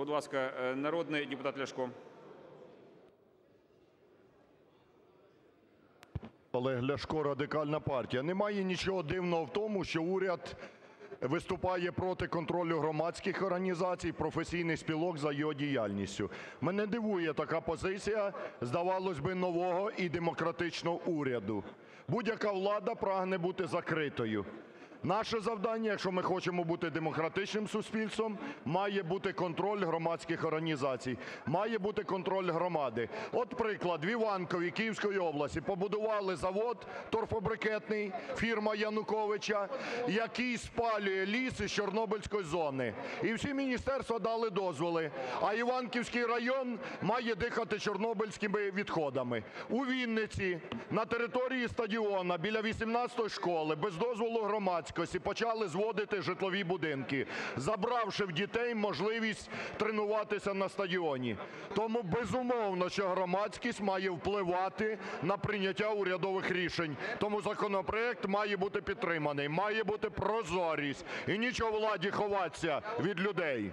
Будь ласка, е, народний депутат Ляшко. Олег Ляшко, Радикальна партія. Немає нічого дивного в тому, що уряд виступає проти контролю громадських організацій, професійних спілок за його діяльністю. Мене дивує така позиція, здавалось би, нового і демократичного уряду. Будь-яка влада прагне бути закритою. Наше завдання, якщо ми хочемо бути демократичним суспільством, має бути контроль громадських організацій, має бути контроль громади. От приклад. В Іванкові Київської області побудували завод торфобрикетний, фірма Януковича, який спалює ліс із Чорнобильської зони. І всі міністерства дали дозволи, а Іванківський район має дихати чорнобильськими відходами. У Вінниці на території стадіону біля 18-ї школи без дозволу громадськості почали зводити житлові будинки, забравши в дітей можливість тренуватися на стадіоні. Тому, безумовно, що громадськість має впливати на прийняття урядових рішень. Тому законопроект має бути підтриманий, має бути прозорість і нічого владі ховатися від людей.